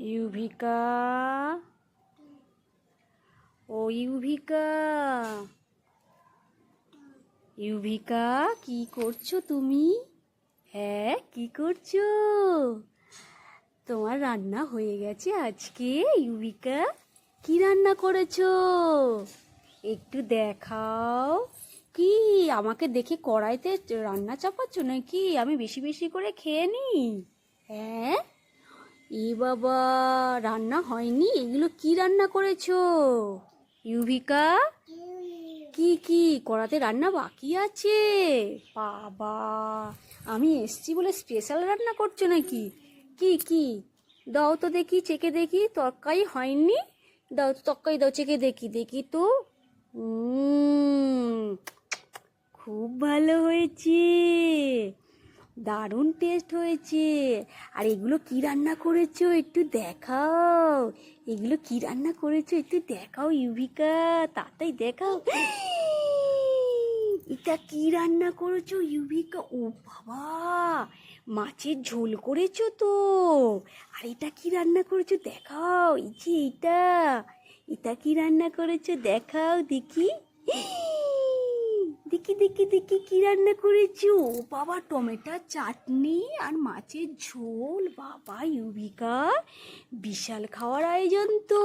ইউভিকা ও ইউভিকা ইউভিকা কি করছ তুমি? হ্যাঁ কি করছ? তোমার রান্না হয়ে গেছে আজকে ইউভিকা কি রান্না করেছ? একটু দেখাও। কি, আমাকে দেখে কড়াইতে রান্না চাপাচ্ছ নাকি? আমি বেশি বেশি করে খেয়ে নি হ্যাঁ? এ বাবা, রান্না হয়নি? এগুলো কি রান্না করেছ? ইউভিকা? কি কি? করাতে রান্না বাকি আছে? বাবা, আমি এসছি বলে স্পেশাল রান্না করছ নাকি? কি কি? দাও তো দেখি চেকে দেখি। তরকারি হয়নি? দাও তো তরকারি দাও চেকে দেখি। দেখি তো। খুব ভালো হয়েছে। দারুণ টেস্ট হয়েছে। আর এগুলো কি রান্না করেছ? একটু দেখাও। এগুলো কি রান্না করেছ? একটু দেখাও, ইউভিকা। তাড়াতাড়ি দেখাও। এটা কি রান্না করেছ, ইউভিকা? ও বাবা! মাছের ঝোল করেছ তো। আর এটা কি রান্না করেছ? দেখাও। এই যে এটা। এটা কি রান্না করেছ? দেখাও দেখি। দেখি দেখি দেখি কি রান্না করেছ? বাবা টমেটোর চাটনি আর মাছের ঝোল। বাবা ইউভিকা বিশাল খাওয়ার আয়োজন তো।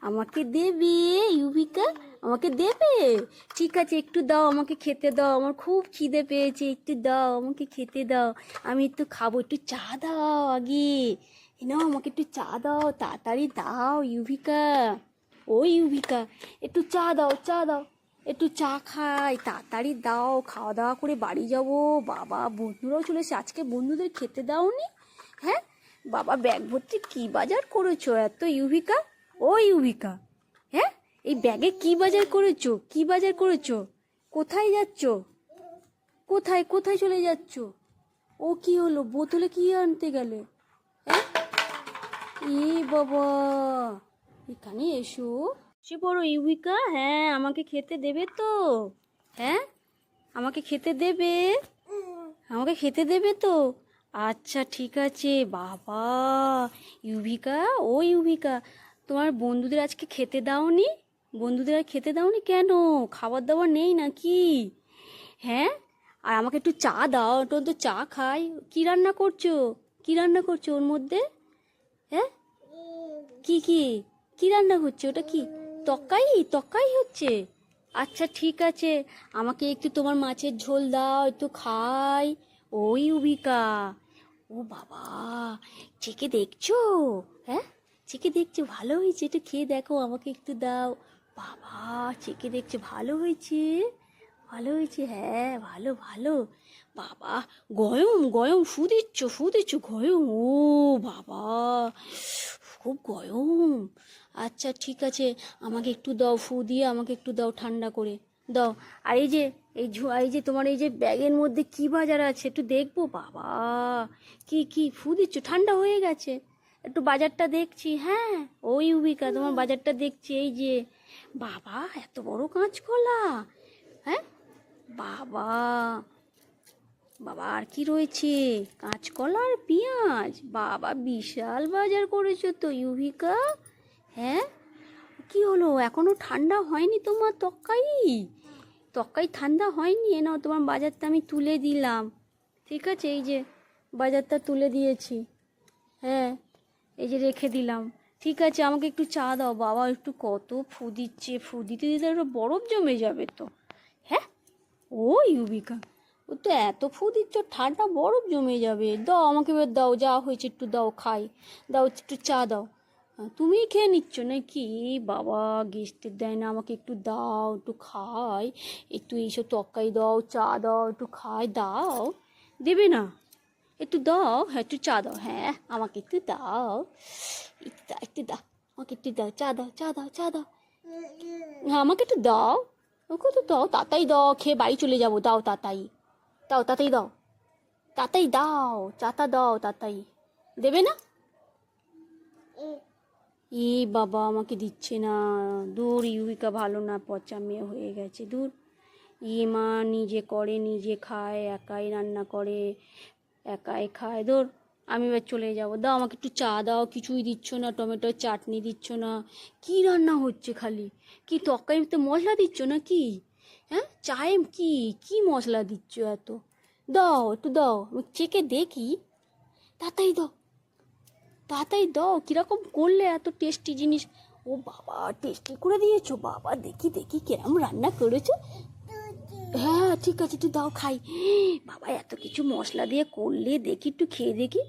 আমাকে দেবে ইউভিকা আমাকে দেবে? ঠিক আছে, একটু দাও, আমাকে খেতে দাও। আমার খুব খিদে পেয়েছে, একটু দাও, আমাকে খেতে দাও। আমি একটু খাব, একটু চা দাও আগে। নাও, আমাকে একটু চা দাও, তাড়াতাড়ি দাও ইউভিকা ও ইউভিকা একটু চা দাও চা দাও। একটু চা খাই, তাড়াতাড়ি দাও, খাওয়া দাওয়া করে বাড়ি যাব। বাবা, বন্ধুরাও চলে এসে আজকে বন্ধুদের খেতে দাওনি? হ্যাঁ? বাবা, ব্যাগ ভর্তি কী বাজার করেছ এত, ইউভিকা? ও, ইউভিকা। হ্যাঁ? এই ব্যাগে কি বাজার করেছ? কি বাজার করেছ? কোথায় যাচ্ছ? কোথায় কোথায় চলে যাচ্ছ? ও কি হলো? বোতলে কি আনতে গেলে? হ্যাঁ? এ বাবা, এখানে এসো। সে বড় ইউভিকা হ্যাঁ আমাকে খেতে দেবে তো। হ্যাঁ? আমাকে খেতে দেবে? আমাকে খেতে দেবে তো? আচ্ছা ঠিক আছে। বাবা ইউভিকা ও ইউভিকা তোমার বন্ধুদের আজকে খেতে দাওনি? বন্ধুদের আর খেতে দাওনি কেন? খাবার দাবার নেই নাকি? হ্যাঁ? আর আমাকে একটু চা দাও, একটু তো চা খাই। কি রান্না করছ? কি রান্না করছ ওর মধ্যে? হ্যাঁ? কি কি? কি রান্না হচ্ছে ওটা কি? তক্কাই তক্কাই হচ্ছে। আচ্ছা ঠিক আছে। আমাকে একটু তোমার মাছের ঝোল দাও, একটু খাই। ওই উবিকা। ও বাবা, চেকে দেখছ? হ্যাঁ? চেকে দেখছ, ভালো হয়েছে। একটু খেয়ে দেখো, আমাকে একটু দাও। বাবা, চেকে দেখছ, ভালো হয়েছে? ভালো হয়েছে? হ্যাঁ ভালো ভালো। বাবা, গয়ম গয়ম ফু দিচ্ছ ফু দিচ্ছ, গয়ম। ও বাবা। খুব গরম। আচ্ছা ঠিক আছে, আমাকে একটু দাও, ফু দিয়ে আমাকে একটু দাও ঠান্ডা করে। দাও। আর এই যে, এই এই যে তোমার এই যে ব্যাগের মধ্যে কি বাজার আছে, একটু দেখব, বাবা। কি কি ফু দিচ্ছ? ঠান্ডা হয়ে গেছে। একটু বাজারটা দেখছি হ্যাঁ ওই উবিকা, তোমার বাজারটা দেখছি, এই যে। বাবা, এত বড় কাঁচকলা। হ্যাঁ? বাবা বাবা, আর কি রয়েছে? কাঁচকলা আর পেঁয়াজ। বাবা, বিশাল বাজার করেছ তো, ইউভিকা। হ্যাঁ? কি হলো? এখনও ঠান্ডা হয়নি তোমার তক্কাই? তক্কাই ঠান্ডা হয়নি? এ নাও, তোমার বাজারটা আমি তুলে দিলাম। ঠিক আছে? এই যে বাজারটা তুলে দিয়েছি। হ্যাঁ এই যে রেখে দিলাম। ঠিক আছে, আমাকে একটু চা দাও। বাবা, একটু কত ফু দিচ্ছে। ফু দিতে দিতে বরফ জমে যাবে তো। হ্যাঁ? ও ইউবিকা ও তো এত ফু দিচ্ছ ঠান্ডা বরফ জমে যাবে। দাও, আমাকে এবার দাও, যা হয়েছে একটু দাও, খাই। দাও, একটু চা দাও। তুমিই খেয়ে নিচ্ছ নাকি? বাবা গেস্টের দেয় না, আমাকে একটু দাও, একটু খাই। একটু এইসব তরকারি দাও, চা দাও, একটু খাই। দাও। দেবে না? একটু দাও হ্যাঁ একটু চা দাও। হ্যাঁ আমাকে একটু দাও। একটু দাও একটু দাও, আমাকে একটু দাও, চা দাও চা দাও চা দাও। হ্যাঁ আমাকে একটু দাও। ওকে তো দাও, তাতাই দাও, খেয়ে বাড়ি চলে যাব। দাও, তাতাই। দাও তাতাই দাও তাতাই দাও চাতা দাও তাতাই দেবে না ই বাবা আমাকে দিচ্ছে না দূর ইউবিকা ভালো না পচা মেয়ে হয়ে গেছে দূর ই মা নিজে করে নিজে খায় একাই রান্না করে একাই খায় দূর আমি এবার চলে যাব দাও আমাকে একটু চা দাও কিছুই দিচ্ছ না টমেটোর চাটনি দিচ্ছ না কি রান্না হচ্ছে খালি কি তরকারিতে মশলা দিচ্ছ না কি হ্যাঁ? চায়ে কি কি মশলা দিচ্ছ এত? দাও, একটু দাও, আমি চেকে দেখি। তাড়াতাড়ি দাও। তাড়াতাড়ি দাও, কীরকম করলে এত টেস্টি জিনিস? ও বাবা টেস্টি করে দিয়েছ? বাবা, দেখি দেখি কিরম রান্না করেছ। হ্যাঁ ঠিক আছে, একটু দাও, খাই। বাবা, এত কিছু মশলা দিয়ে করলে দেখি, একটু খেয়ে দেখি।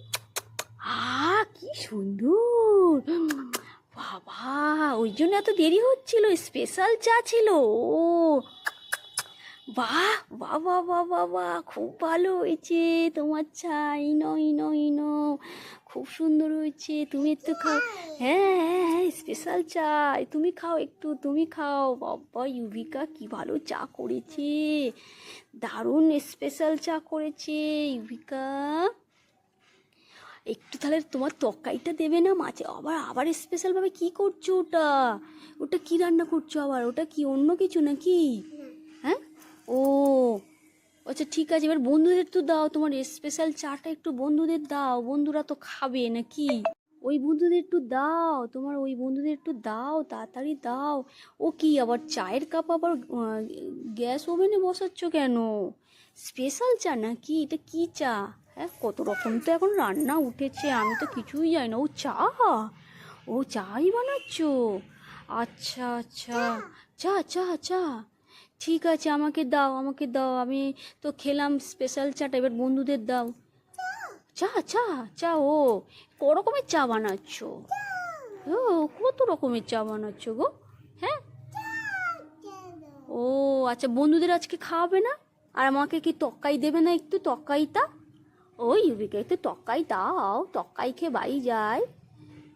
আ, কি সুন্দর! বাবা, ওই জন্য এত দেরি হচ্ছিল স্পেশাল চা ছিল। ও বাহ বাহ বাহ বা খুব ভালো হয়েছে তোমার চা, ইনো ইনো ইনো। খুব সুন্দর হয়েছে, তুমি একটু খাও। হ্যাঁ হ্যাঁ হ্যাঁ স্পেশাল চাই তুমি খাও একটু, তুমি খাও। বাবা ইউবিকা কি ভালো চা করেছে। দারুণ স্পেশাল চা করেছে ইউবিকা একটু তাহলে তোমার তরকারিটা দেবে না মাছে? আবার আবার স্পেশালভাবে কি করছ ওটা? ওটা কি রান্না করছ আবার? ওটা কি অন্য কিছু নাকি? ও আচ্ছা ঠিক আছে, এবার বন্ধুদের তো দাও, তোমার স্পেশাল চাটা একটু বন্ধুদের দাও, বন্ধুরা তো খাবে নাকি? ওই বন্ধুদের একটু দাও, তোমার ওই বন্ধুদের একটু দাও, তাড়াতাড়ি দাও। ও কি, আবার চায়ের কাপ আবার গ্যাস ওভেনে বসাচ্ছ কেন? স্পেশাল চা নাকি? এটা কি চা? হ্যাঁ কত রকম তো এখন রান্না উঠেছে, আমি তো কিছুই জানি না। ও চা? ও চাই বানাচ্ছ? আচ্ছা আচ্ছা। চা চা চা। ঠিক আছে, আমাকে দাও আমাকে দাও। আমি তো খেলাম স্পেশাল চাটা, এবার বন্ধুদের দাও। চা চা চা, ও ক রকমের চা বানাচ্ছ। ও, কত রকমের চা বানাচ্ছ গো হ্যাঁ? ও আচ্ছা বন্ধুদের আজকে খাওয়াবে না? আর আমাকে কি তক্কাই দেবে না একটু তক্কাইটা? ওই, ইউবিকে, একটু তক্কাই দাও, তক্কাই খেয়ে বাড়ি যায়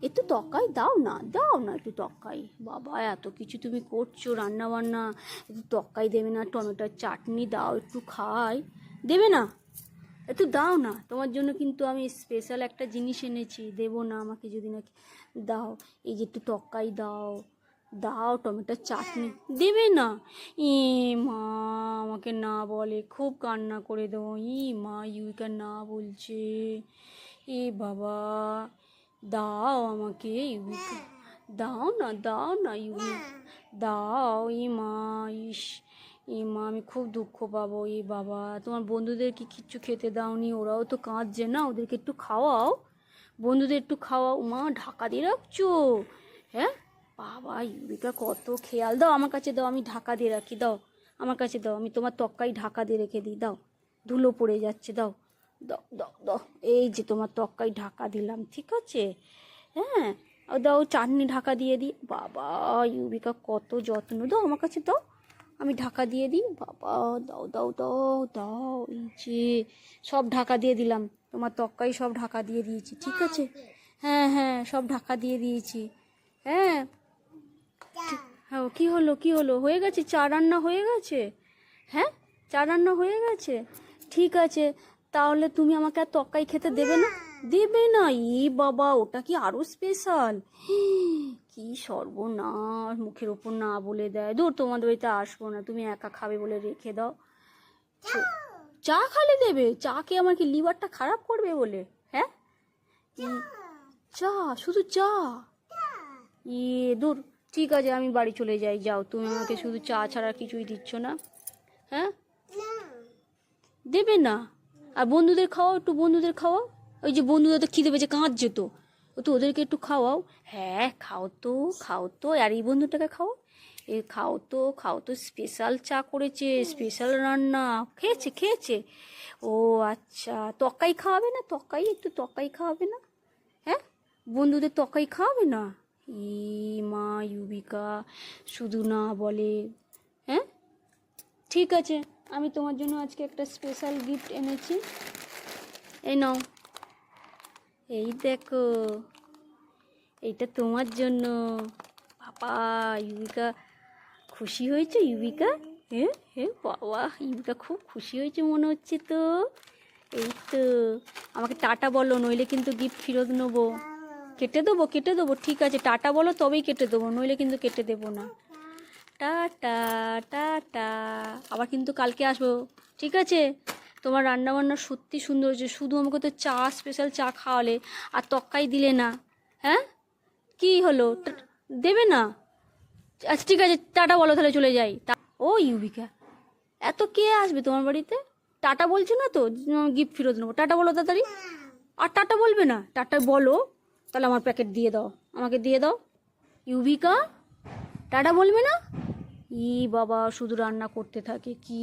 একটু তক্কাই দাও না দাও না একটু তক্কাই। বাবা, এত কিছু তুমি করছ রান্না বান্না একটু তক্কাই দেবে না, টমেটোর চাটনি দাও, একটু খাই। দেবে না? একটু দাও না। তোমার জন্য কিন্তু আমি স্পেশাল একটা জিনিস এনেছি, দেবো না আমাকে যদি নাকি দাও। এই যে একটু তক্কাই দাও দাও টমেটোর চাটনি। দেবে না? ই মা, আমাকে না বলে, খুব কান্না করে দেবো। ই মা ইউকা না বলছে। এ বাবা দাও আমাকে ইউকা দাও না দাও না ইউকা দাও ই মা ইস এ মা আমি খুব দুঃখ পাবো এ বাবা। তোমার বন্ধুদের কি কিচ্ছু খেতে দাওনি, ওরাও তো কাঁদছে। না, ওদেরকে একটু খাওয়াও। বন্ধুদের একটু খাওয়াও। মা, ঢাকা দিয়ে রাখছো? হ্যাঁ? বাবা ইউবিকা কত খেয়াল। দাও আমার কাছে, দাও, আমি ঢাকা দিয়ে রাখি। দাও, আমার কাছে দাও। আমি তোমার তক্কাই ঢাকা দিয়ে রেখে দিই। দাও, ধুলো পড়ে যাচ্ছে। দাও দাও দাও দাও। এই যে তোমার তক্কাই ঢাকা দিলাম, ঠিক আছে? হ্যাঁ? দাও চাটনি ঢাকা দিয়ে দিই। বাবা, ইউবিকা কত যত্ন। দাও আমার কাছে, দাও। আমি ঢাকা দিয়ে দিই। বাবা, দাও দাও দাও দাও। এই যে সব ঢাকা দিয়ে দিলাম। তোমার তক্কাই সব ঢাকা দিয়ে দিয়েছি, ঠিক আছে? হ্যাঁ হ্যাঁ সব ঢাকা দিয়ে দিয়েছি। হ্যাঁ? হ্যাঁ কি হলো কি হলো? হয়ে গেছে? চা রান্না হয়ে গেছে? হ্যাঁ? চা রান্না হয়ে গেছে? ঠিক আছে। তাহলে তুমি আমাকে আর তরকারি খেতে দেবে না? দেবে না। ই বাবা ওটা কি আরও স্পেশাল কি সর্বনাশ মুখের ওপর না বলে দেয়। দূর তোমাদের বাড়িতে আসব না। তুমি একা খাবে বলে রেখে দাও। চা খালি দেবে? চা কে আমার কি লিভারটা খারাপ করবে বলে? হ্যাঁ? চা? শুধু চা? ইয়ে দূর ঠিক আছে আমি বাড়ি চলে যাই। যাও তুমি আমাকে শুধু চা ছাড়া কিছুই দিচ্ছ না। হ্যাঁ? দেবে না। আর বন্ধুদের খাওয়াও, একটু বন্ধুদের খাওয়াও। ওই যে বন্ধুদের তো খিদে পেয়েছে, কাঁদছে তো। ও তো ওদেরকে একটু খাওয়াও। হ্যাঁ খাও তো খাও তো। আর এই বন্ধুটাকে খাও। এ খাও তো খাও তো। স্পেশাল চা করেছে, স্পেশাল রান্না। খেয়েছে খেয়েছে। ও আচ্ছা তকাই খাওয়াবে না? তকাই একটু তকাই খাওয়াবে না? হ্যাঁ? বন্ধুদের তকাই খাওয়াবে না? ই মা, ইউবিকা, শুধু না বলে। হ্যাঁ? ঠিক আছে। আমি তোমার জন্য আজকে একটা স্পেশাল গিফট এনেছি। এই নাও। এই দেখো, এইটা তোমার জন্য। বাবা, ইউবিকা খুশি হয়েছে, ইউবিকা? হ্যাঁ হ্যাঁ বাবা, ইউবিকা খুব খুশি হয়েছে মনে হচ্ছে তো। এই তো, আমাকে টাটা বলো, নইলে কিন্তু গিফট ফেরত নেব। কেটে দেবো কেটে দেবো, ঠিক আছে, টাটা বলো, তবেই কেটে দেবো, নইলে কিন্তু কেটে দেবো না। টাটা টাটা আবার কিন্তু কালকে আসব। ঠিক আছে? তোমার রান্না বান্না সত্যি সুন্দর হয়েছে। শুধু আমাকে তো চা স্পেশাল চা খাওয়ালে। আর তক্কাই দিলে না। হ্যাঁ? কি হলো? দেবে না? আচ্ছা ঠিক আছে। টাটা বলো, তাহলে চলে যাই। টা- ও ইউবিকা, এত কে আসবে তোমার বাড়িতে? টাটা বলছো না তো? গিফট ফেরত নেব। টাটা বলো তাড়াতাড়ি। আর টাটা বলবে না? টাটা বলো। তাহলে আমার প্যাকেট দিয়ে দাও। আমাকে দিয়ে দাও। ইউবিকা, টাটা বলবে না? ই বাবা শুধু রান্না করতে থাকে কি